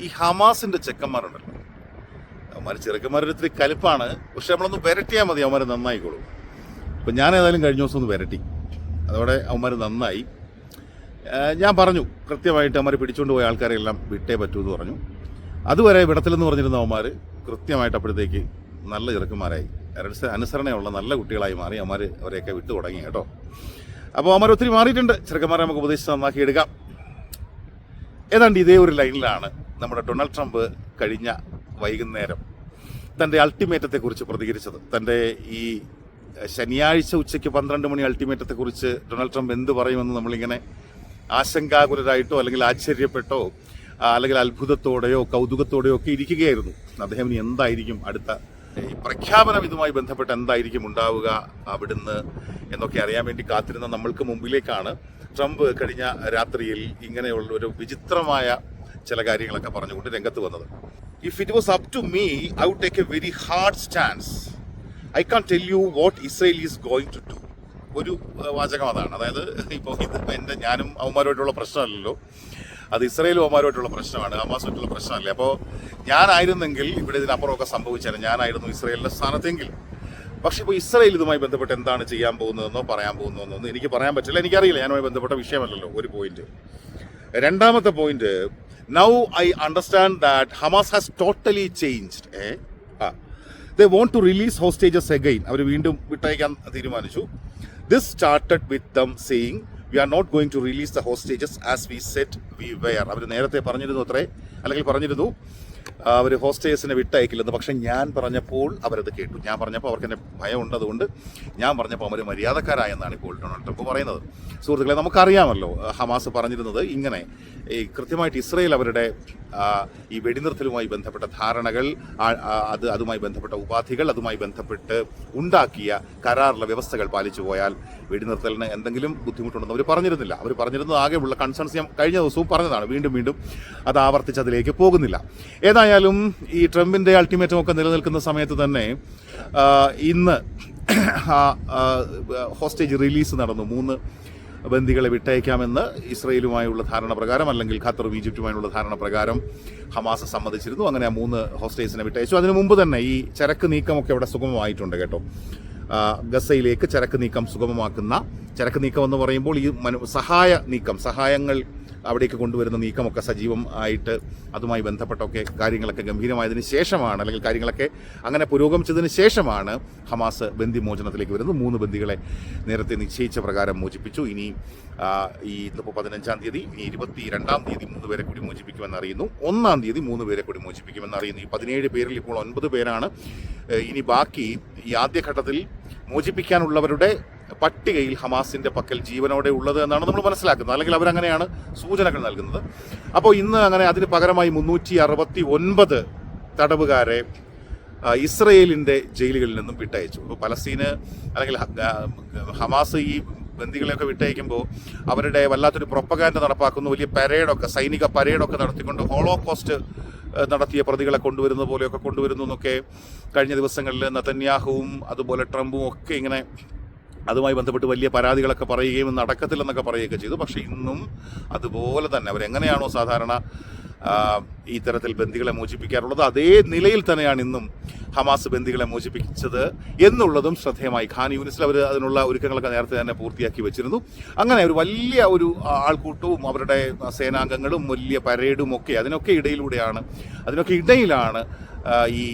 ഈ ഹമാസിന്റെ ചെക്കന്മാരുണ്ടല്ലോ. അവന്മാർ ചെറുക്കന്മാരൊരിത്തിരി കലിപ്പാണ്. പക്ഷെ നമ്മളൊന്ന് വിരട്ടിയാൽ മതി അവന്മാർ നന്നായിക്കോളും. അപ്പം ഞാൻ ഏതായാലും കഴിഞ്ഞ ദിവസം ഒന്ന് വിരട്ടി അതോടെ അവന്മാർ നന്നായി. ഞാൻ പറഞ്ഞു കൃത്യമായിട്ട് അവന്മാർ പിടിച്ചുകൊണ്ട് പോയ ആൾക്കാരെ എല്ലാം വിട്ടേ പറ്റൂ എന്ന് പറഞ്ഞു. അതുവരെ വിടത്തിലെന്ന് പറഞ്ഞിരുന്ന അവന്മാർ കൃത്യമായിട്ട് അപ്പോഴത്തേക്ക് നല്ല ചെറുക്കന്മാരായി. അനുസ- അനുസരണയുള്ള നല്ല കുട്ടികളായി മാറി അവന്മാർ അവരെയൊക്കെ വിട്ടു തുടങ്ങി കേട്ടോ. അപ്പോൾ അവന്മാർ ഒത്തിരി മാറിയിട്ടുണ്ട്. ചെറുക്കന്മാരെ നമുക്ക് ഉപദേശിച്ച് നന്നാക്കി എടുക്കാം. ഏതാണ്ട് ഇതേ ഒരു ലൈനിലാണ് നമ്മുടെ ഡൊണാൾഡ് ട്രംപ് കഴിഞ്ഞ വൈകുന്നേരം തന്റെ അൾട്ടിമേറ്റത്തെക്കുറിച്ച് പ്രതികരിച്ചത്. തന്റെ ഈ ശനിയാഴ്ച ഉച്ചയ്ക്ക് പന്ത്രണ്ട് മണി അൾട്ടിമേറ്റത്തെക്കുറിച്ച് ഡൊണാൾഡ് ട്രംപ് എന്ത് പറയുമെന്ന് നമ്മളിങ്ങനെ ആശങ്കാകുലരായിട്ടോ അല്ലെങ്കിൽ ആശ്ചര്യപ്പെട്ടോ അല്ലെങ്കിൽ അത്ഭുതത്തോടെയോ കൗതുകത്തോടെയോ ഒക്കെ ഇരിക്കുകയായിരുന്നു. അദ്ദേഹം എന്തായിരിക്കും അടുത്ത ഈ പ്രഖ്യാപനം ഇതുമായി ബന്ധപ്പെട്ട് എന്തായിരിക്കും ഉണ്ടാവുക അവിടുന്ന് എന്നൊക്കെ അറിയാൻ വേണ്ടി കാത്തിരുന്ന നമ്മൾക്ക് മുമ്പിലേക്കാണ് ട്രംപ് കഴിഞ്ഞ രാത്രിയിൽ ഇങ്ങനെയുള്ള ഒരു വിചിത്രമായ ചില കാര്യങ്ങളൊക്കെ പറഞ്ഞുകൊണ്ട് രംഗത്ത് വന്നത്. If it was up to me I would take a very hard stance I can't tell you what Israel is going to do ഒരു വാചകം അതാണ് അതായത് ഇപ്പോൾ ഇത് എന്റെ ഞാനും അവന്മാരുമായിട്ടുള്ള പ്രശ്നമല്ലല്ലോ. അത് ഇസ്രയേലും അവന്മാരുമായിട്ടുള്ള പ്രശ്നമാണ്. ഹമാസുമായിട്ടുള്ള പ്രശ്നമല്ലേ? അപ്പോൾ ഞാനായിരുന്നെങ്കിൽ ഇവിടെ ഇതിനപ്പുറമൊക്കെ സംഭവിച്ചാലും ഞാനായിരുന്നു ഇസ്രയേലിന്റെ സ്ഥാനത്തെങ്കിൽ. പക്ഷേ ഇപ്പോൾ ഇസ്രയേൽ ഇതുമായി ബന്ധപ്പെട്ട് എന്താണ് ചെയ്യാൻ പോകുന്നതെന്നോ പറയാൻ പോകുന്നതെന്നോ എനിക്ക് പറയാൻ പറ്റില്ല. എനിക്കറിയില്ല. ഞാനുമായി ബന്ധപ്പെട്ട വിഷയമല്ലല്ലോ. ഒരു പോയിന്റ് രണ്ടാമത്തെ point now I understand that Hamas has totally changed uh ah they want to release hostages again അവർ വീണ്ടും വിട്ടയക്കാൻ തീരുമാനിച്ചു. This started with them saying we are not going to release the hostages as we said we were അവർ നേരത്തെ പറഞ്ഞിരുന്നു അത്രേ. അല്ലെങ്കിൽ പറഞ്ഞിരുന്നു. അവർ ഹോസ്റ്റേഴ്സിനെ വിട്ടയക്കില്ലെന്ന്. പക്ഷെ ഞാൻ പറഞ്ഞപ്പോൾ അവരത് കേട്ടു. ഞാൻ പറഞ്ഞപ്പോൾ അവർക്ക് എന്നെ ഭയം അതുകൊണ്ട് ഞാൻ പറഞ്ഞപ്പോൾ അവർ മര്യാദക്കാരായെന്നാണ് ഇപ്പോൾ ഡൊണാൾഡ് ട്രംപ് പറയുന്നത്. സുഹൃത്തുക്കളെ നമുക്കറിയാമല്ലോ ഹമാസ് പറഞ്ഞിരുന്നത് ഇങ്ങനെ ഈ കൃത്യമായിട്ട് ഇസ്രയേൽ അവരുടെ ഈ വെടിനിർത്തലുമായി ബന്ധപ്പെട്ട ധാരണകൾ അത് അതുമായി ബന്ധപ്പെട്ട ഉപാധികൾ അതുമായി ബന്ധപ്പെട്ട് ഉണ്ടാക്കിയ കരാറിലെ വ്യവസ്ഥകൾ പാലിച്ചു പോയാൽ വെടിനിർത്തലിന് എന്തെങ്കിലും ബുദ്ധിമുട്ടുണ്ടെന്ന് അവർ പറഞ്ഞിരുന്നില്ല. അവർ പറഞ്ഞിരുന്നത് ആകെയുള്ള കൺസേൺസ് ഞാൻ കഴിഞ്ഞ ദിവസവും പറഞ്ഞതാണ്. വീണ്ടും വീണ്ടും അത് ആവർത്തിച്ച് അതിലേക്ക് പോകുന്നില്ല. ഏതായാലും ഈ ട്രംപിന്റെ അൾട്ടിമേറ്റം ഒക്കെ നിലനിൽക്കുന്ന സമയത്ത് തന്നെ ഇന്ന് ഹോസ്റ്റേജ് റിലീസ് നടന്നു. മൂന്ന് ബന്ദികളെ വിട്ടയക്കാമെന്ന് ഇസ്രയേലുമായുള്ള ധാരണ പ്രകാരം അല്ലെങ്കിൽ ഖത്തറും ഈജിപ്തുമായുള്ള ധാരണ പ്രകാരം ഹമാസ് സമ്മതിച്ചിരുന്നു. അങ്ങനെ ആ മൂന്ന് ഹോസ്റ്റേഴ്സിനെ വിട്ടയച്ചു. അതിനു മുമ്പ് തന്നെ ഈ ചരക്ക് നീക്കമൊക്കെ അവിടെ സുഗമമായിട്ടുണ്ട് കേട്ടോ. ഗസയിലേക്ക് ചരക്ക് നീക്കം സുഗമമാക്കുന്ന ചരക്ക് നീക്കം എന്ന് പറയുമ്പോൾ ഈ മനു സഹായ നീക്കം സഹായങ്ങൾ അവിടേക്ക് കൊണ്ടുവരുന്ന നീക്കമൊക്കെ സജീവം ആയിട്ട് അതുമായി ബന്ധപ്പെട്ടൊക്കെ കാര്യങ്ങളൊക്കെ ഗംഭീരമായതിനു ശേഷമാണ് അല്ലെങ്കിൽ കാര്യങ്ങളൊക്കെ അങ്ങനെ പുരോഗമിച്ചതിന് ശേഷമാണ് ഹമാസ് ബന്ദി മോചനത്തിലേക്ക് വരുന്നത്. മൂന്ന് ബന്ദികളെ നേരത്തെ നിശ്ചയിച്ച പ്രകാരം മോചിപ്പിച്ചു. ഇനി ഈ ഇന്നിപ്പോൾ പതിനഞ്ചാം തീയതി ഇനി ഇരുപത്തി രണ്ടാം തീയതി മൂന്ന് പേരെ കൂടി മോചിപ്പിക്കുമെന്ന് അറിയുന്നു. ഒന്നാം തീയതി മൂന്ന് പേരെ കൂടി മോചിപ്പിക്കുമെന്ന് അറിയുന്നു. ഈ പതിനേഴ് പേരിൽ ഇപ്പോൾ ഒൻപത് പേരാണ് ഇനി ബാക്കി ഈ ആദ്യഘട്ടത്തിൽ മോചിപ്പിക്കാനുള്ളവരുടെ പട്ടികയിൽ ഹമാസിന്റെ പക്കൽ ജീവനോടെ ഉള്ളത് എന്നാണ് നമ്മൾ മനസ്സിലാക്കുന്നത്. അല്ലെങ്കിൽ അവരങ്ങനെയാണ് സൂചനകൾ നൽകുന്നത്. അപ്പോൾ ഇന്ന് അങ്ങനെ അതിന് പകരമായി മുന്നൂറ്റി അറുപത്തി ഒൻപത് തടവുകാരെ ഇസ്രയേലിന്റെ ജയിലുകളിൽ നിന്നും വിട്ടയച്ചു. അപ്പോൾ പലസ്തീന് അല്ലെങ്കിൽ ഹമാസ് ഈ ബന്ദികളെയൊക്കെ വിട്ടയക്കുമ്പോൾ അവരുടെ വല്ലാത്തൊരു പ്രൊപ്പകാൻഡ് നടപ്പാക്കുന്നു. വലിയ പരേഡൊക്കെ സൈനിക പരേഡൊക്കെ നടത്തിക്കൊണ്ട് ഹോളോകോസ്റ്റ് കോസ്റ്റ് നടത്തിയ പ്രതികളെ കൊണ്ടുവരുന്ന പോലെയൊക്കെ കൊണ്ടുവരുന്നു എന്നൊക്കെ കഴിഞ്ഞ ദിവസങ്ങളിൽ നതന്യാഹുവും അതുപോലെ ട്രംപും ഒക്കെ ഇങ്ങനെ അതുമായി ബന്ധപ്പെട്ട് വലിയ പരാതികളൊക്കെ പറയുകയും ഇന്ന് അടക്കത്തില്ലെന്നൊക്കെ പറയുകയൊക്കെ ചെയ്തു. പക്ഷേ ഇന്നും അതുപോലെ തന്നെ അവരെങ്ങനെയാണോ സാധാരണ ഇത്തരത്തിൽ ബന്ദികളെ മോചിപ്പിക്കാറുള്ളത് അതേ നിലയിൽ തന്നെയാണ് ഇന്നും ഹമാസ് ബന്ദികളെ മോചിപ്പിച്ചത് എന്നുള്ളതും ശ്രദ്ധേയമായി. ഖാൻ യൂണിസിൽ അവർ അതിനുള്ള ഒരുക്കങ്ങളൊക്കെ നേരത്തെ തന്നെ പൂർത്തിയാക്കി വെച്ചിരുന്നു. അങ്ങനെ ഒരു വലിയ ഒരു ആൾക്കൂട്ടവും അവരുടെ സേനാംഗങ്ങളും വലിയ പരേഡും ഒക്കെ അതിനൊക്കെ ഇടയിലൂടെയാണ് അതിനൊക്കെ ഇടയിലാണ് ഈ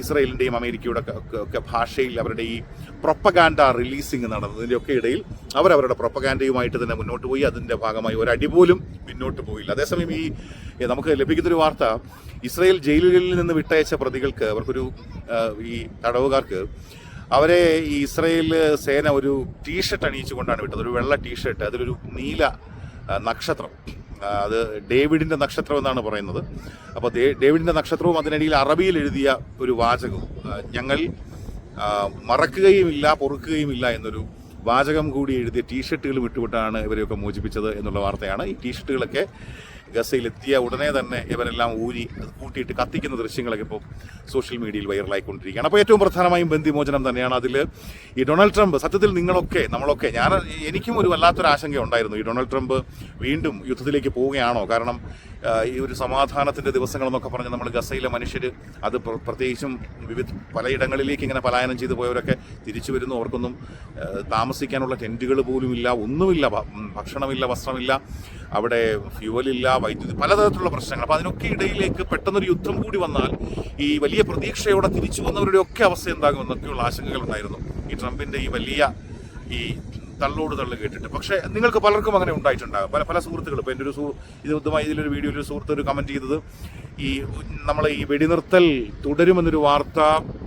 ഇസ്രയേലിന്റെയും അമേരിക്കയുടെ ഒക്കെ- ഭാഷയിൽ അവരുടെ ഈ പ്രൊപ്പഗാൻഡ റിലീസിങ് നടന്നതിന്റെ ഒക്കെ ഇടയിൽ അവരവരുടെ പ്രൊപ്പഗാൻഡയുമായിട്ട് തന്നെ മുന്നോട്ട് പോയി. അതിന്റെ ഭാഗമായി ഒരടി പോലും പിന്നോട്ട് പോയില്ല. അതേസമയം ഈ നമുക്ക് ലഭിക്കുന്നൊരു വാർത്ത ഇസ്രയേൽ ജയിലുകളിൽ നിന്ന് വിട്ടയച്ച പ്രതികൾക്ക് അവർക്കൊരു ഈ തടവുകാർക്ക് അവരെ ഈ ഇസ്രയേൽ സേന ഒരു ടീഷർട്ട് അണിയിച്ചുകൊണ്ടാണ് വിട്ടത്. ഒരു വെള്ള ടീഷർട്ട് അതിലൊരു നീല നക്ഷത്രം. അത് ഡേവിഡിന്റെ നക്ഷത്രം എന്നാണ് പറയുന്നത്. അപ്പോൾ ഡേവിഡിന്റെ നക്ഷത്രവും അതിനിടയിൽ അറബിയിൽ എഴുതിയ ഒരു വാചകവും ആ, ഞങ്ങൾ മറക്കുകയുമില്ല പൊറുക്കുകയുമില്ല എന്നൊരു വാചകം കൂടി എഴുതിയ ടീഷർട്ടുകൾ വിട്ടുവിട്ടാണ് ഇവരെയൊക്കെ മോചിപ്പിച്ചത് എന്നുള്ള വാർത്തയാണ്. ഈ ടീഷർട്ടുകളൊക്കെ ഗസയിലെത്തിയ ഉടനെ തന്നെ ഇവരെല്ലാം ഊരി കൂട്ടിയിട്ട് കത്തിക്കുന്ന ദൃശ്യങ്ങളൊക്കെ ഇപ്പോൾ സോഷ്യൽ മീഡിയയിൽ വൈറലായിക്കൊണ്ടിരിക്കുകയാണ്. അപ്പോൾ ഏറ്റവും പ്രധാനമായും ബന്ധിമോചനം തന്നെയാണ് അതിൽ ഈ ഡൊണാൾഡ് ട്രംപ് സത്യത്തിൽ നിങ്ങളൊക്കെ നമ്മളൊക്കെ ഞാൻ എനിക്കും ഒരു വല്ലാത്തൊരു ആശങ്ക ഉണ്ടായിരുന്നു. ഈ ഡൊണാൾഡ് ട്രംപ് വീണ്ടും യുദ്ധത്തിലേക്ക് പോവുകയാണോ? കാരണം ഈ ഒരു സമാധാനത്തിന്റെ ദിവസങ്ങൾ എന്നൊക്കെ പറഞ്ഞ് നമ്മൾ ഗസയിലെ മനുഷ്യർ അത് പ്ര- പ്രത്യേകിച്ചും വിവിധ പലയിടങ്ങളിലേക്ക് ഇങ്ങനെ പലായനം ചെയ്തു പോയവരൊക്കെ തിരിച്ചു വരുന്നു. അവർക്കൊന്നും താമസിക്കാനുള്ള ടെന്റുകൾ പോലും ഇല്ല ഒന്നുമില്ല ഭക്ഷണമില്ല വസ്ത്രമില്ല അവിടെ ഫ്യൂവലില്ല വൈദ്യുതി പലതരത്തിലുള്ള പ്രശ്നങ്ങൾ. അപ്പോൾ അതിനൊക്കെ ഇടയിലേക്ക് പെട്ടെന്നൊരു യുദ്ധം കൂടി വന്നാൽ ഈ വലിയ പ്രതീക്ഷയോടെ തിരിച്ചു വന്നവരുടെ ഒക്കെ അവസ്ഥ എന്താകുമെന്നൊക്കെയുള്ള ആശങ്കകൾ ഉണ്ടായിരുന്നു ഈ ട്രംപിന്റെ ഈ വലിയ ഈ തള്ളോട് തള്ളു കേട്ടിട്ട്. പക്ഷേ നിങ്ങൾക്ക് പലർക്കും അങ്ങനെ ഉണ്ടായിട്ടുണ്ടാകും. പല പല സുഹൃത്തുക്കൾ ഇപ്പോൾ എന്റെ ഒരു ഇത് ഇതുമായി ഇതിലൊരു വീഡിയോയിൽ ഒരു സുഹൃത്ത് ഒരു കമന്റ് ചെയ്തത് ഈ നമ്മൾ ഈ വെടിനിർത്തൽ തുടരുമെന്നൊരു വാർത്ത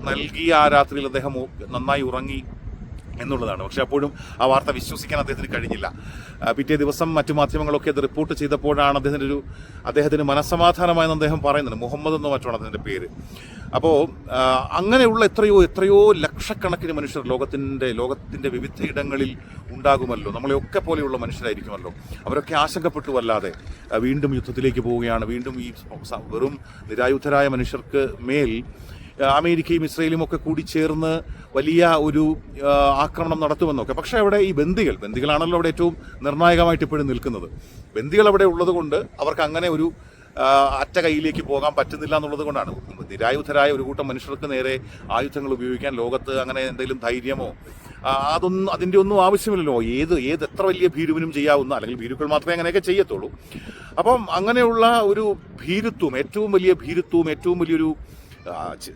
നൽകിയ ആ രാത്രിയിൽ അദ്ദേഹം നന്നായി ഉറങ്ങി. എന്നുള്ളതാണ്. പക്ഷെ അപ്പോഴും ആ വാർത്ത വിശ്വസിക്കാൻ അദ്ദേഹത്തിന് കഴിഞ്ഞില്ല. പിറ്റേ ദിവസം മറ്റു മാധ്യമങ്ങളൊക്കെ അത് റിപ്പോർട്ട് ചെയ്തപ്പോഴാണ് അദ്ദേഹത്തിന്റെ ഒരു അദ്ദേഹത്തിന് മനസ്സമാധാനമായെന്ന് അദ്ദേഹം പറയുന്നത് മുഹമ്മദ് എന്നോ മറ്റാണ് അതിന്റെ പേര്. അപ്പോൾ അങ്ങനെയുള്ള എത്രയോ എത്രയോ ലക്ഷക്കണക്കിന് മനുഷ്യർ ലോകത്തിന്റെ ലോകത്തിന്റെ വിവിധ ഇടങ്ങളിൽ ഉണ്ടാകുമല്ലോ. നമ്മളെയൊക്കെ പോലെയുള്ള മനുഷ്യരായിരിക്കുമല്ലോ. അവരൊക്കെ ആശങ്കപ്പെട്ടു അല്ലാതെ വീണ്ടും യുദ്ധത്തിലേക്ക് പോവുകയാണ്. വീണ്ടും ഈ വെറും നിരായുധരായ മനുഷ്യർക്ക് മേൽ അമേരിക്കയും ഇസ്രയേലും ഒക്കെ കൂടി ചേർന്ന് വലിയ ഒരു ആക്രമണം നടത്തുമെന്നൊക്കെ. പക്ഷേ അവിടെ ഈ ബന്ദികൾ ബന്ദികളാണല്ലോ അവിടെ ഏറ്റവും നിർണായകമായിട്ട് ഇപ്പോഴും നിൽക്കുന്നത്. ബന്ദികൾ അവിടെ ഉള്ളതുകൊണ്ട് അവർക്ക് അങ്ങനെ ഒരു അറ്റ കയ്യിലേക്ക് പോകാൻ പറ്റുന്നില്ല എന്നുള്ളത് കൊണ്ടാണ്. നിരായുധരായ ഒരു കൂട്ടം മനുഷ്യർക്ക് നേരെ ആയുധങ്ങൾ ഉപയോഗിക്കാൻ ലോകത്ത് അങ്ങനെ എന്തെങ്കിലും ധൈര്യമോ അതൊന്നും അതിന്റെ ഒന്നും ആവശ്യമില്ലല്ലോ. ഏത് ഏത് എത്ര വലിയ ഭീരുവിനും ചെയ്യാവുന്ന അല്ലെങ്കിൽ ഭീരുക്കൾ മാത്രമേ അങ്ങനെയൊക്കെ ചെയ്യത്തുള്ളൂ. അപ്പം അങ്ങനെയുള്ള ഒരു ഭീരുത്വം ഏറ്റവും വലിയ ഭീരുത്വവും ഏറ്റവും വലിയൊരു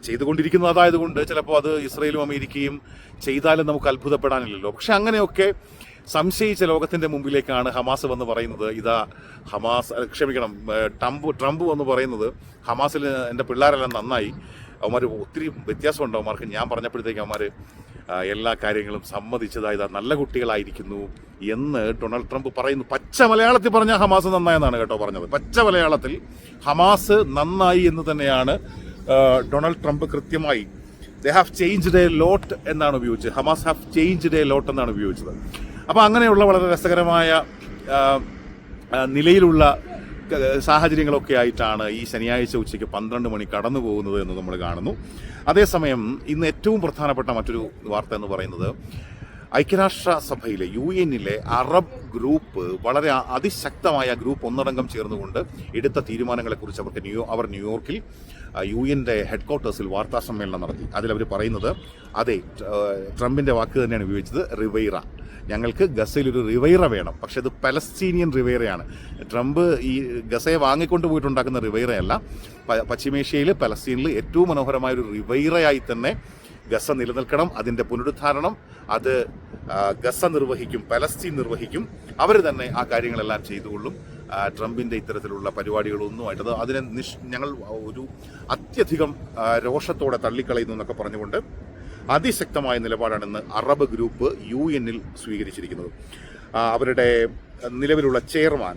ചെയ്തുകൊണ്ടിരിക്കുന്നത് അതായതുകൊണ്ട് ചിലപ്പോൾ അത് ഇസ്രയേലും അമേരിക്കയും ചെയ്താലും നമുക്ക് അത്ഭുതപ്പെടാനില്ലല്ലോ. പക്ഷെ അങ്ങനെയൊക്കെ സംശയിച്ച ലോകത്തിന്റെ മുമ്പിലേക്കാണ് ഹമാസ് വന്ന് പറയുന്നത്. ഇതാ ഹമാസ് ക്ഷമിക്കണം ട്രംപ് ട്രംപ് വന്ന് പറയുന്നത് ഹമാസിൽ എന്റെ പിള്ളേരെല്ലാം നന്നായി. അവന്മാർ ഒത്തിരി വ്യത്യാസമുണ്ട് അവന്മാർക്ക്. ഞാൻ പറഞ്ഞപ്പോഴത്തേക്ക് അവന്മാർ എല്ലാ കാര്യങ്ങളും സമ്മതിച്ചതായത് നല്ല കുട്ടികളായിരിക്കുന്നു എന്ന് ഡൊണാൾഡ് ട്രംപ് പറയുന്നു. പച്ച മലയാളത്തിൽ പറഞ്ഞ ഹമാസ് നന്നായെന്നാണ് കേട്ടോ പറഞ്ഞത്. പച്ച മലയാളത്തിൽ ഹമാസ് നന്നായി എന്ന് തന്നെയാണ് ഡൊണാൾഡ് ട്രംപ് കൃത്യമായി they have changed a lot എന്നാണ് ഉപയോഗിച്ചത്. Hamas have changed a lot എന്നാണ് ഉപയോഗിച്ചത്. അപ്പോൾ അങ്ങനെയുള്ള വളരെ രസകരമായ നിലയിലുള്ള സാഹചര്യങ്ങളൊക്കെ ആയിട്ടാണ് ഈ ശനിയാഴ്ച ഉച്ചയ്ക്ക് പന്ത്രണ്ട് മണി കടന്നു പോകുന്നത് എന്ന് നമ്മൾ കാണുന്നു. അതേസമയം ഇന്ന് ഏറ്റവും പ്രധാനപ്പെട്ട മറ്റൊരു വാർത്ത എന്ന് പറയുന്നത് ഐക്യരാഷ്ട്ര സഭയിലെ യു എന്നിലെ അറബ് ഗ്രൂപ്പ് വളരെ അതിശക്തമായ ഗ്രൂപ്പ് ഒന്നടങ്കം ചേർന്നുകൊണ്ട് എടുത്ത തീരുമാനങ്ങളെക്കുറിച്ച് അവർക്ക് ന്യൂ അവർ ന്യൂയോർക്കിൽ യു എന്റെ ഹെഡ്ക്വാർട്ടേഴ്സിൽ വാർത്താ സമ്മേളനം നടത്തി. അതിലവർ പറയുന്നത് അതെ ട്ര- ട്രംപിന്റെ വാക്ക് തന്നെയാണ് ഉപയോഗിച്ചത് റിവൈറ. ഞങ്ങൾക്ക് ഗസയിൽ ഒരു റിവൈറ വേണം. പക്ഷേ അത് പലസ്തീനിയൻ റിവൈറയാണ്. ട്രംപ് ഈ ഗസയെ വാങ്ങിക്കൊണ്ട് പോയിട്ടുണ്ടാക്കുന്ന റിവൈറയല്ല. പശ്ചിമേഷ്യയിൽ പലസ്തീനിൽ ഏറ്റവും മനോഹരമായ ഒരു റിവൈറയായി തന്നെ ഗസ നിലനിൽക്കണം. അതിന്റെ പുനരുദ്ധാരണം അത് ഗസ നിർവഹിക്കും പലസ്തീൻ നിർവഹിക്കും. അവർ തന്നെ ആ കാര്യങ്ങളെല്ലാം ചെയ്തുകൊള്ളും. ട്രംപിന്റെ ഇത്തരത്തിലുള്ള പരിപാടികളൊന്നുമായിട്ട്. അത് അതിനെ നിഷ് ഞങ്ങൾ ഒരു അത്യധികം രോഷത്തോടെ തള്ളിക്കളയുന്നു എന്നൊക്കെ പറഞ്ഞുകൊണ്ട് അതിശക്തമായ നിലപാടാണ് ഇന്ന് അറബ് ഗ്രൂപ്പ് യു എന്നിൽ സ്വീകരിച്ചിരിക്കുന്നത്. അവരുടെ നിലവിലുള്ള ചെയർമാൻ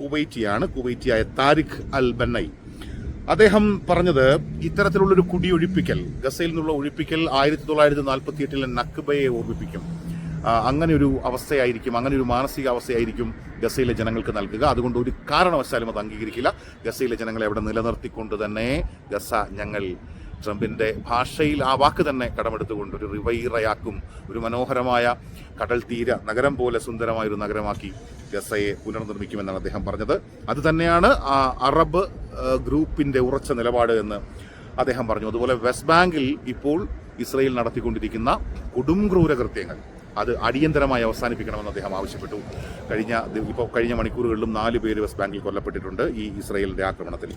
കുവൈറ്റിയാണ്. കുവൈറ്റിയായ താരിഖ് അൽ ബന്നൈ അദ്ദേഹം പറഞ്ഞത് ഇത്തരത്തിലുള്ളൊരു കുടിയൊഴിപ്പിക്കൽ ഗസയിൽ നിന്നുള്ള ഒഴിപ്പിക്കൽ ആയിരത്തി തൊള്ളായിരത്തി നാൽപ്പത്തി എട്ടിലെ നക്ബയെ ഓർമ്മിപ്പിക്കും. അങ്ങനെ ഒരു അവസ്ഥയായിരിക്കും അങ്ങനെ ഒരു മാനസികാവസ്ഥയായിരിക്കും ഗസയിലെ ജനങ്ങൾക്ക് നൽകുക. അതുകൊണ്ട് ഒരു കാരണവശാലും അത് അംഗീകരിക്കില്ല. ഗസയിലെ ജനങ്ങളെ അവിടെ നിലനിർത്തിക്കൊണ്ട് തന്നെ ഗസ ഞങ്ങൾ ട്രംപിന്റെ ഭാഷയിൽ ആ വാക്ക് തന്നെ കടമെടുത്തുകൊണ്ട് ഒരു റിവൈറയാക്കും. ഒരു മനോഹരമായ കടൽ തീര നഗരം പോലെ സുന്ദരമായ ഒരു നഗരമാക്കി ഗസയെ പുനർനിർമ്മിക്കുമെന്നാണ് അദ്ദേഹം പറഞ്ഞത്. അത് തന്നെയാണ് ആ അറബ് ഗ്രൂപ്പിന്റെ ഉറച്ച നിലപാട് എന്ന് അദ്ദേഹം പറഞ്ഞു. അതുപോലെ വെസ്റ്റ് ബാങ്കിൽ ഇപ്പോൾ ഇസ്രയേൽ നടത്തിക്കൊണ്ടിരിക്കുന്ന കൊടും ക്രൂരകൃത്യങ്ങൾ അത് അടിയന്തരമായി അവസാനിപ്പിക്കണമെന്ന് അദ്ദേഹം ആവശ്യപ്പെട്ടു. കഴിഞ്ഞ ഇപ്പോൾ കഴിഞ്ഞ മണിക്കൂറുകളിലും നാല് പേര് വെസ്റ്റ് ബാങ്കിൽ കൊല്ലപ്പെട്ടിട്ടുണ്ട് ഈ ഇസ്രയേലിന്റെ ആക്രമണത്തിൽ.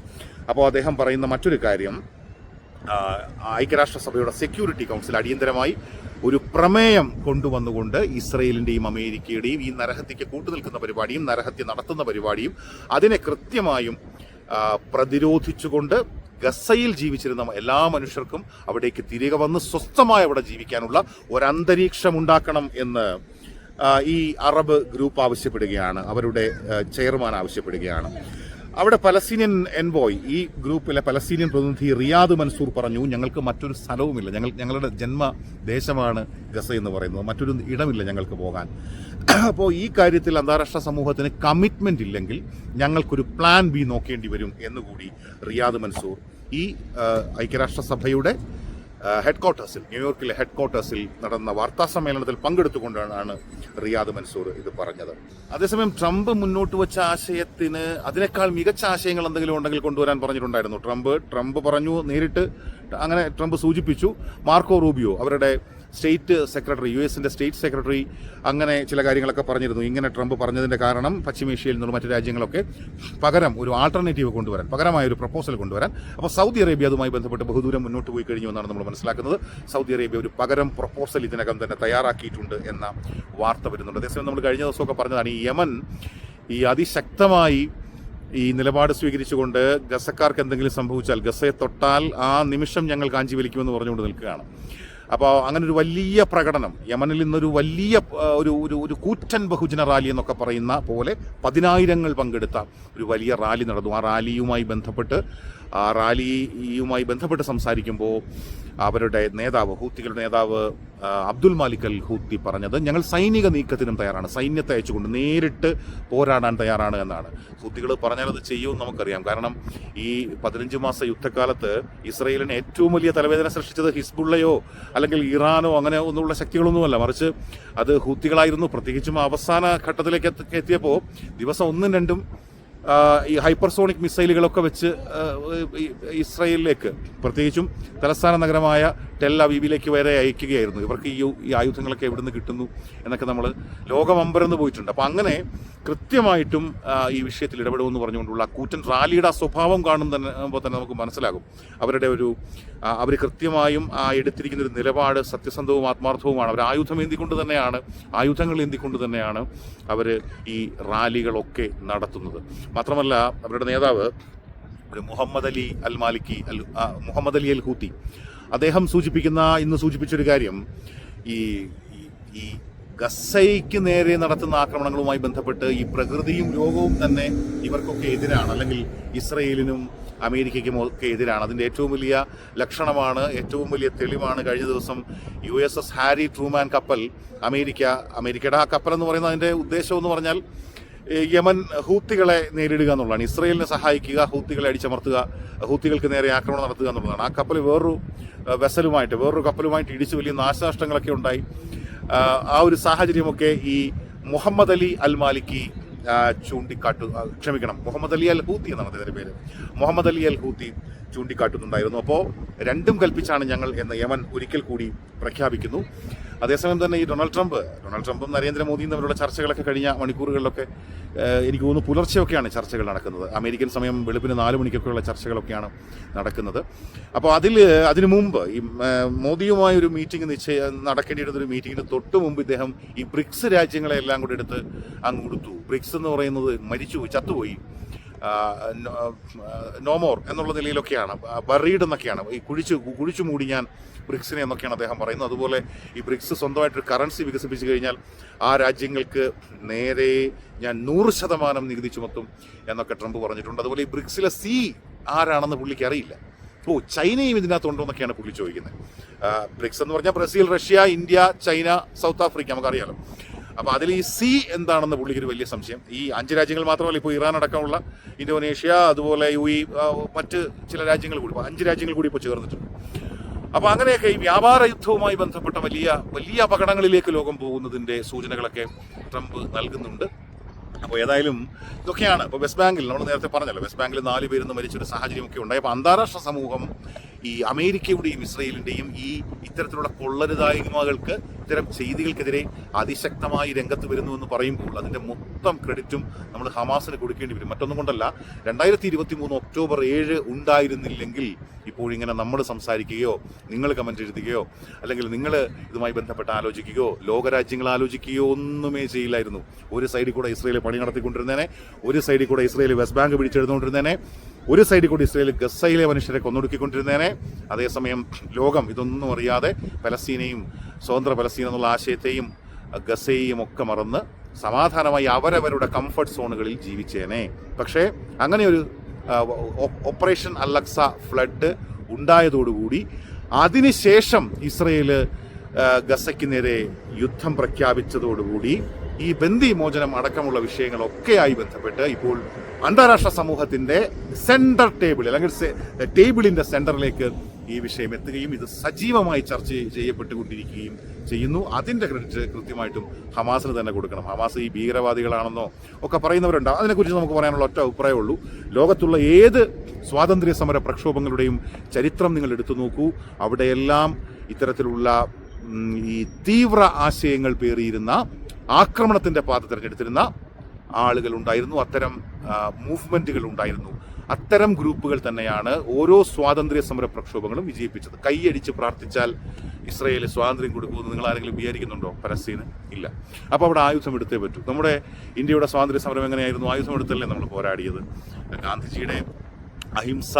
അപ്പോൾ അദ്ദേഹം പറയുന്ന മറ്റൊരു കാര്യം ഐക്യരാഷ്ട്രസഭയുടെ സെക്യൂരിറ്റി കൗൺസിൽ അടിയന്തരമായി ഒരു പ്രമേയം കൊണ്ടുവന്നുകൊണ്ട് ഇസ്രയേലിന്റെയും അമേരിക്കയുടെയും ഈ നരഹത്യക്ക് കൂട്ടുനിൽക്കുന്ന പരിപാടിയും നരഹത്യ നടത്തുന്ന പരിപാടിയും അതിനെ കൃത്യമായും പ്രതിരോധിച്ചുകൊണ്ട് ഗസയിൽ ജീവിച്ചിരുന്ന എല്ലാ മനുഷ്യർക്കും അവിടേക്ക് തിരികെ വന്ന് സ്വസ്ഥമായി അവിടെ ജീവിക്കാനുള്ള ഒരന്തരീക്ഷം ഉണ്ടാക്കണം എന്ന് ഈ അറബ് ഗ്രൂപ്പ് ആവശ്യപ്പെടുകയാണ്. അവരുടെ ചെയർമാൻ ആവശ്യപ്പെടുകയാണ്. അവിടെ പലസ്തീനിയൻ എൻബോയ് ഈ ഗ്രൂപ്പിലെ പലസ്തീനിയൻ പ്രതിനിധി റിയാദ് മൻസൂർ പറഞ്ഞു ഞങ്ങൾക്ക് മറ്റൊരു സ്ഥലവുമില്ല. ഞങ്ങൾ ഞങ്ങളുടെ ജന്മദേശമാണ് ഗസ എന്ന് പറയുന്നത്. മറ്റൊരു ഇടമില്ല ഞങ്ങൾക്ക് പോകാൻ. അപ്പോൾ ഈ കാര്യത്തിൽ അന്താരാഷ്ട്ര സമൂഹത്തിന് കമ്മിറ്റ്മെന്റ് ഇല്ലെങ്കിൽ ഞങ്ങൾക്കൊരു പ്ലാൻ ബി നോക്കേണ്ടി വരും എന്നുകൂടി റിയാദ് മൻസൂർ ഈ ഐക്യരാഷ്ട്രസഭയുടെ ഹെഡ് ക്വാർട്ടേഴ്സിൽ ന്യൂയോർക്കിലെ ഹെഡ് ക്വാർട്ടേഴ്സിൽ നടന്ന വാർത്താ സമ്മേളനത്തിൽ പങ്കെടുത്തുകൊണ്ടാണ് റിയാദ് മൻസൂർ ഇത് പറഞ്ഞത്. അതേസമയം ട്രംപ് മുന്നോട്ട് വെച്ച ആശയത്തിന് അതിനേക്കാൾ മികച്ച ആശയങ്ങൾ എന്തെങ്കിലും ഉണ്ടെങ്കിൽ കൊണ്ടുവരാൻ പറഞ്ഞിട്ടുണ്ടായിരുന്നു. ട്രംപ് ട്രംപ് പറഞ്ഞു നേരിട്ട് അങ്ങനെ ട്രംപ് സൂചിപ്പിച്ചു. മാർക്കോ റൂബിയോ അവരുടെ സ്റ്റേറ്റ് സെക്രട്ടറി യു എസിന്റെ സ്റ്റേറ്റ് സെക്രട്ടറി അങ്ങനെ ചില കാര്യങ്ങളൊക്കെ പറഞ്ഞിരുന്നു. ഇങ്ങനെ ട്രംപ് പറഞ്ഞതിന്റെ കാരണം പശ്ചിമേഷ്യയിൽ നിന്നുള്ള മറ്റു രാജ്യങ്ങളൊക്കെ പകരം ഒരു ആൾട്ടർനേറ്റീവ് കൊണ്ടുവരാൻ പകരമായ ഒരു പ്രപ്പോസൽ കൊണ്ടുവരാൻ. അപ്പോൾ സൗദി അറേബ്യ അതുമായി ബന്ധപ്പെട്ട് ബഹുദൂരം മുന്നോട്ട് പോയി കഴിഞ്ഞു എന്നാണ് നമ്മൾ മനസ്സിലാക്കുന്നത്. സൗദി അറേബ്യ ഒരു പകരം പ്രപ്പോസൽ ഇതിനകം തന്നെ തയ്യാറാക്കിയിട്ടുണ്ട് എന്ന വാർത്ത വരുന്നുണ്ട്. അതേസമയം നമ്മൾ കഴിഞ്ഞ ദിവസമൊക്കെ പറഞ്ഞതാണ് ഈ യമൻ ഈ അതിശക്തമായി ഈ നിലപാട് സ്വീകരിച്ചുകൊണ്ട് ഗസക്കാർക്ക് എന്തെങ്കിലും സംഭവിച്ചാൽ ഗസയെ തൊട്ടാൽ ആ നിമിഷം ഞങ്ങൾ കാഞ്ചി വലിക്കുമെന്ന് പറഞ്ഞുകൊണ്ട് നിൽക്കുകയാണ്. അപ്പോൾ അങ്ങനെ ഒരു വലിയ പ്രകടനം യമനിൽ നിന്നൊരു വലിയ ഒരു ഒരു ഒരു കൂറ്റൻ ബഹുജന റാലി എന്നൊക്കെ പറയുന്ന പോലെ പതിനായിരങ്ങൾ പങ്കെടുത്ത ഒരു വലിയ റാലി നടന്നു. ആ റാലിയുമായി ബന്ധപ്പെട്ട് ആ റാലിയുമായി ബന്ധപ്പെട്ട് സംസാരിക്കുമ്പോൾ അവരുടെ നേതാവ് ഹൂത്തികളുടെ നേതാവ് അബ്ദുൽ മാലിക് അൽ ഹൂത്തി പറഞ്ഞത് ഞങ്ങൾ സൈനിക നീക്കത്തിനും തയ്യാറാണ്. സൈന്യത്തെ അയച്ചുകൊണ്ട് നേരിട്ട് പോരാടാൻ തയ്യാറാണ് എന്നാണ്. ഹൂത്തികൾ പറഞ്ഞാൽ അത് ചെയ്യുമെന്ന് നമുക്കറിയാം. കാരണം ഈ പതിനഞ്ച് മാസ യുദ്ധകാലത്ത് ഇസ്രയേലിന് ഏറ്റവും വലിയ തലവേദന സൃഷ്ടിച്ചത് ഹിസ്ബുള്ളയോ അല്ലെങ്കിൽ ഇറാനോ അങ്ങനെ ഒന്നുമുള്ള ശക്തികളൊന്നുമല്ല. മറിച്ച് അത് ഹൂത്തികളായിരുന്നു. പ്രത്യേകിച്ചും അവസാന ഘട്ടത്തിലേക്ക് എത്തിയപ്പോൾ ദിവസം ഒന്നും രണ്ടും ഈ ഹൈപ്പർസോണിക് മിസൈലുകളൊക്കെ വെച്ച് ഇസ്രയേലിലേക്ക് പ്രത്യേകിച്ചും തലസ്ഥാന നഗരമായ ടെൽ അവീബിലേക്ക് വരെ അയക്കുകയായിരുന്നു. ഇവർക്ക് ഈ ഈ ആയുധങ്ങളൊക്കെ എവിടെ നിന്ന് കിട്ടുന്നു എന്നൊക്കെ നമ്മൾ ലോകമമ്പരന്ന് പോയിട്ടുണ്ട്. അപ്പോൾ അങ്ങനെ കൃത്യമായിട്ടും ഈ വിഷയത്തിൽ ഇടപെടുമെന്ന് പറഞ്ഞുകൊണ്ടുള്ള കൂറ്റൻ റാലിയുടെ ആ സ്വഭാവം കാണും തന്നെ തന്നെ നമുക്ക് മനസ്സിലാകും. അവരുടെ ഒരു അവർ കൃത്യമായും ആ എടുത്തിരിക്കുന്ന ഒരു നിലപാട് സത്യസന്ധവും ആത്മാർത്ഥവുമാണ്. അവർ ആയുധം ഏന്തിക്കൊണ്ട് തന്നെയാണ് ആയുധങ്ങൾ എന്തിക്കൊണ്ട് തന്നെയാണ് അവർ ഈ റാലികളൊക്കെ നടത്തുന്നത്. മാത്രമല്ല അവരുടെ നേതാവ് Muhammad Ali al Maliki al Muhammad Ali al Houthi അദ്ദേഹം സൂചിപ്പിക്കുന്ന ഇന്ന് സൂചിപ്പിച്ചൊരു കാര്യം ഈ- ഈ ഗസയ്ക്ക് നേരെ നടത്തുന്ന ആക്രമണങ്ങളുമായി ബന്ധപ്പെട്ട് ഈ പ്രകൃതിയും ലോകവും തന്നെ ഇവർക്കൊക്കെ എതിരാണ്. അല്ലെങ്കിൽ ഇസ്രയേലിനും അമേരിക്കയ്ക്കും ഒക്കെ എതിരാണ്. അതിന്റെ ഏറ്റവും വലിയ ലക്ഷണമാണ് ഏറ്റവും വലിയ തെളിവാണ് കഴിഞ്ഞ ദിവസം U S S Harry Truman കപ്പൽ അമേരിക്ക അമേരിക്കയുടെ ആ കപ്പൽ എന്ന് പറയുന്നത് അതിന്റെ ഉദ്ദേശം എന്ന് പറഞ്ഞാൽ യമൻ ഹൂത്തികളെ നേരിടുക എന്നുള്ളതാണ്. ഇസ്രയേലിനെ സഹായിക്കുക ഹൂത്തികളെ അടിച്ചമർത്തുക ഹൂത്തികൾക്ക് നേരെ ആക്രമണം നടത്തുക എന്നുള്ളതാണ്. ആ കപ്പൽ വേറൊരു വെസലുമായിട്ട് വേറൊരു കപ്പലുമായിട്ട് ഇടിച്ച് വലിയ നാശനഷ്ടങ്ങളൊക്കെ ഉണ്ടായി. ആ ഒരു സാഹചര്യമൊക്കെ ഈ മുഹമ്മദ് അലി അൽ മാലിക്കി ചൂണ്ടിക്കാട്ടു ക്ഷമിക്കണം മുഹമ്മദ് അലി അൽ ഹൂത്തി എന്നാണ് അദ്ദേഹത്തിന്റെ പേര്. മുഹമ്മദ് അലി അൽ ഹൂത്തി ചൂണ്ടിക്കാട്ടുന്നുണ്ടായിരുന്നു. അപ്പോൾ രണ്ടും കൽപ്പിച്ചാണ് ഞങ്ങൾ എന്ന യമൻ ഒരിക്കൽ കൂടി പ്രഖ്യാപിക്കുന്നു. അതേസമയം തന്നെ ഈ ഡൊണാൾഡ് ട്രംപ് ഡൊണാൾഡ് ട്രംപും നരേന്ദ്രമോദിയും തമ്മിലുള്ള ചർച്ചകളൊക്കെ കഴിഞ്ഞ മണിക്കൂറുകളിലൊക്കെ എനിക്ക് തോന്നുന്നു പുലർച്ചെയൊക്കെയാണ് ചർച്ചകൾ നടക്കുന്നത്. അമേരിക്കൻ സമയം വെളുപ്പിന് നാല് മണിക്കൊക്കെയുള്ള ചർച്ചകളൊക്കെയാണ് നടക്കുന്നത്. അപ്പോൾ അതിൽ അതിനു മുമ്പ് ഈ മോദിയുമായി ഒരു മീറ്റിംഗ് നിശ്ചയ നടക്കേണ്ടിയിരുന്ന ഒരു മീറ്റിംഗിന് തൊട്ട് മുമ്പ് ഇദ്ദേഹം ഈ ബ്രിക്സ് രാജ്യങ്ങളെല്ലാം കൂടെ എടുത്ത് അങ്ങ് കൊടുത്തു. ബ്രിക്സ് എന്ന് പറയുന്നത് മരിച്ചു ചത്തുപോയി. നോമോർ എന്നുള്ള നിലയിലൊക്കെയാണ്. ബറീഡ് എന്നൊക്കെയാണ്. ഈ കുഴിച്ച് കുഴിച്ചു മൂടി ഞാൻ ബ്രിക്സിനെ എന്നൊക്കെയാണ് അദ്ദേഹം പറയുന്നത്. അതുപോലെ ഈ ബ്രിക്സ് സ്വന്തമായിട്ടൊരു കറൻസി വികസിപ്പിച്ചു കഴിഞ്ഞാൽ ആ രാജ്യങ്ങൾക്ക് നേരെ ഞാൻ നൂറ് ശതമാനം നികുതി ചുമത്തും എന്നൊക്കെ ട്രംപ് പറഞ്ഞിട്ടുണ്ട്. അതുപോലെ ഈ ബ്രിക്സിലെ സി ആരാണെന്ന് പുള്ളിക്ക് അറിയില്ല. ഓ ചൈനയും ഇതിനകത്തുണ്ടോ എന്നൊക്കെയാണ് പുള്ളി ചോദിക്കുന്നത്. ബ്രിക്സ് എന്ന് പറഞ്ഞാൽ Brazil Russia India China South Africa നമുക്കറിയാലോ. അപ്പോൾ അതിൽ ഈ സി എന്താണെന്ന് പുള്ളിക്ക് ഒരു വലിയ സംശയം. ഈ അഞ്ച് രാജ്യങ്ങൾ മാത്രമല്ല ഇപ്പോൾ ഇറാൻ അടക്കമുള്ള ഇന്തോനേഷ്യ അതുപോലെ യു ഇ മറ്റ് ചില രാജ്യങ്ങൾ കൂടി അഞ്ച് രാജ്യങ്ങൾ കൂടി ഇപ്പോൾ ചേർന്നിട്ടുണ്ട്. അപ്പോൾ അങ്ങനെയൊക്കെ ഈ വ്യാപാര യുദ്ധവുമായി ബന്ധപ്പെട്ട വലിയ വലിയ അപകടങ്ങളിലേക്ക് ലോകം പോകുന്നതിന്റെ സൂചനകളൊക്കെ ട്രംപ് നൽകുന്നുണ്ട്. അപ്പോൾ ഏതായാലും ഇതൊക്കെയാണ്. ഇപ്പോൾ വെസ്റ്റ് ബാങ്കിൽ നമ്മൾ നേരത്തെ പറഞ്ഞല്ലോ വെസ്റ്റ് ബാങ്കിൽ നാല് പേരൊന്നും മരിച്ചൊരു സാഹചര്യമൊക്കെ ഉണ്ടായി. അപ്പോൾ അന്താരാഷ്ട്ര സമൂഹം ഈ അമേരിക്കയുടെയും ഇസ്രയേലിന്റെയും ഈ ഇത്തരത്തിലുള്ള കൊള്ളരുതായ്മകൾക്ക് ഇത്തരം ചെയ്തികൾക്കെതിരെ അതിശക്തമായി രംഗത്ത് വരുന്നു എന്ന് പറയുമ്പോൾ അതിന്റെ മൊത്തം ക്രെഡിറ്റും നമ്മൾ ഹമാസിന് കൊടുക്കേണ്ടി വരും. മറ്റൊന്നും കൊണ്ടല്ല രണ്ടായിരത്തി ഇരുപത്തി മൂന്ന് ഒക്ടോബർ ഏഴ് ഉണ്ടായിരുന്നില്ലെങ്കിൽ ഇപ്പോൾ ഇങ്ങനെ നമ്മൾ സംസാരിക്കുകയോ നിങ്ങൾ കമന്റ് എഴുതുകയോ അല്ലെങ്കിൽ നിങ്ങൾ ഇതുമായി ബന്ധപ്പെട്ട് ആലോചിക്കുകയോ ലോകരാജ്യങ്ങൾ ആലോചിക്കുകയോ ഒന്നുമേ ചെയ്യില്ലായിരുന്നു. ഒരു സൈഡിൽ കൂടെ ഇസ്രയേൽ പണി നടത്തിക്കൊണ്ടിരുന്നേനെ ഒരു സൈഡിൽ കൂടെ ഇസ്രയേൽ വെസ്റ്റ് ബാങ്ക് പിടിച്ചെടുത്തുകൊണ്ടിരുന്നേനെ ഒരു സൈഡിൽ കൂടി ഇസ്രയേൽ ഗസയിലെ മനുഷ്യരെ കൊന്നൊടുക്കിക്കൊണ്ടിരുന്നേനെ. അതേസമയം ലോകം ഇതൊന്നും അറിയാതെ പലസ്തീനെയും സ്വതന്ത്ര പലസ്തീൻ എന്നുള്ള ആശയത്തെയും ഗസയെയും ഒക്കെ മറന്ന് സമാധാനമായി അവരവരുടെ കംഫർട്ട് സോണുകളിൽ ജീവിച്ചേനെ. പക്ഷേ അങ്ങനെ ഒരു ഓപ്പറേഷൻ അലക്സ ഫ്ലഡ് ഉണ്ടായതോടുകൂടി അതിനുശേഷം ഇസ്രയേൽ ഗസയ്ക്ക് നേരെ യുദ്ധം പ്രഖ്യാപിച്ചതോടുകൂടി ഈ ബന്ദി മോചനം അടക്കമുള്ള വിഷയങ്ങളൊക്കെയായി ബന്ധപ്പെട്ട് ഇപ്പോൾ അന്താരാഷ്ട്ര സമൂഹത്തിന്റെ സെന്റർ ടേബിൾ അല്ലെങ്കിൽ ടേബിളിന്റെ സെന്ററിലേക്ക് ഈ വിഷയം എത്തുകയും ഇത് സജീവമായി ചർച്ച ചെയ്യപ്പെട്ടുകൊണ്ടിരിക്കുകയും ചെയ്യുന്നു. അതിന്റെ ക്രെഡിറ്റ് കൃത്യമായിട്ടും ഹമാസിന് തന്നെ കൊടുക്കണം. ഹമാസ് ഈ ഭീകരവാദികളാണെന്നോ ഒക്കെ പറയുന്നവരുണ്ട് അതിനെക്കുറിച്ച് നമുക്ക് പറയാനുള്ള ഒറ്റ അഭിപ്രായമേ ഉള്ളൂ ലോകത്തുള്ള ഏത് സ്വാതന്ത്ര്യ സമര പ്രക്ഷോഭങ്ങളുടെയും ചരിത്രം നിങ്ങൾ എടുത്തു നോക്കൂ. അവിടെയെല്ലാം ഇത്തരത്തിലുള്ള ഈ തീവ്ര ആശയങ്ങൾ പേറിയിരുന്ന ആക്രമണത്തിന്റെ പാത തിരഞ്ഞെടുത്തിരുന്ന ആളുകൾ ഉണ്ടായിരുന്നു അത്തരം മൂവ്മെന്റുകൾ ഉണ്ടായിരുന്നു അത്തരം ഗ്രൂപ്പുകൾ തന്നെയാണ് ഓരോ സ്വാതന്ത്ര്യ സമര പ്രക്ഷോഭങ്ങളും വിജയിപ്പിച്ചത്. കൈയടിച്ച് പ്രാർത്ഥിച്ചാൽ ഇസ്രയേൽ സ്വാതന്ത്ര്യം കൊടുക്കുമെന്ന് നിങ്ങൾ ആരെങ്കിലും വിചാരിക്കുന്നുണ്ടോ? പരസ്യന് ഇല്ല. അപ്പോൾ അവിടെ ആയുധം എടുത്തേ പറ്റൂ. നമ്മുടെ ഇന്ത്യയുടെ സ്വാതന്ത്ര്യ സമരം എങ്ങനെയായിരുന്നു? ആയുധം എടുത്തല്ലേ നമ്മൾ പോരാടിയത്? ഗാന്ധിജിയുടെ അഹിംസ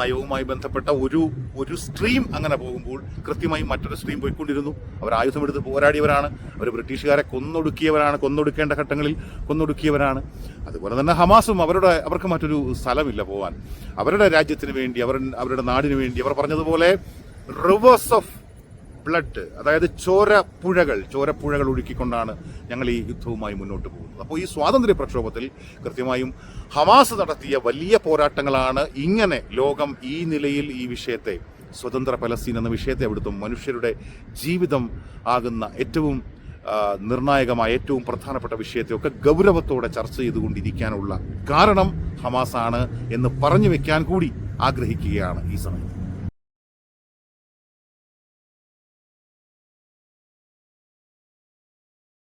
നയവുമായി ബന്ധപ്പെട്ട ഒരു ഒരു സ്ട്രീം അങ്ങനെ പോകുമ്പോൾ കൃത്യമായി മറ്റൊരു സ്ട്രീം പോയിക്കൊണ്ടിരുന്നു. അവർ ആയുധമെടുത്ത് പോരാടിയവരാണ്. അവർ ബ്രിട്ടീഷുകാരെ കൊന്നൊടുക്കിയവരാണ്. കൊന്നൊടുക്കേണ്ട ഘട്ടങ്ങളിൽ കൊന്നൊടുക്കിയവരാണ്. അതുപോലെ തന്നെ ഹമാസും അവരുടെ അവർക്ക് മറ്റൊരു സ്ഥലമില്ല പോകാൻ അവരുടെ രാജ്യത്തിന് വേണ്ടി അവർ അവരുടെ നാടിന് വേണ്ടി അവർ പറഞ്ഞതുപോലെ റിവേഴ്സ് ഓഫ് ബ്ലഡ് അതായത് ചോരപ്പുഴകൾ ചോരപ്പുഴകൾ ഒഴുക്കിക്കൊണ്ടാണ് ഞങ്ങൾ ഈ യുദ്ധവുമായി മുന്നോട്ട് പോകുന്നത്. അപ്പോൾ ഈ സ്വാതന്ത്ര്യ പ്രക്ഷോഭത്തിൽ കൃത്യമായും ഹമാസ് നടത്തിയ വലിയ പോരാട്ടങ്ങളാണ് ഇങ്ങനെ ലോകം ഈ നിലയിൽ ഈ വിഷയത്തെ സ്വതന്ത്ര പലസ്തീൻ എന്ന വിഷയത്തെ അവിടുത്തെ മനുഷ്യരുടെ ജീവിതം ആകുന്ന ഏറ്റവും നിർണായകമായ ഏറ്റവും പ്രധാനപ്പെട്ട വിഷയത്തെയൊക്കെ ഗൗരവത്തോടെ ചർച്ച ചെയ്തുകൊണ്ടിരിക്കാനുള്ള കാരണം ഹമാസാണ് എന്ന് പറഞ്ഞു വെക്കാൻ കൂടി ആഗ്രഹിക്കുകയാണ് ഈ സമയത്ത്.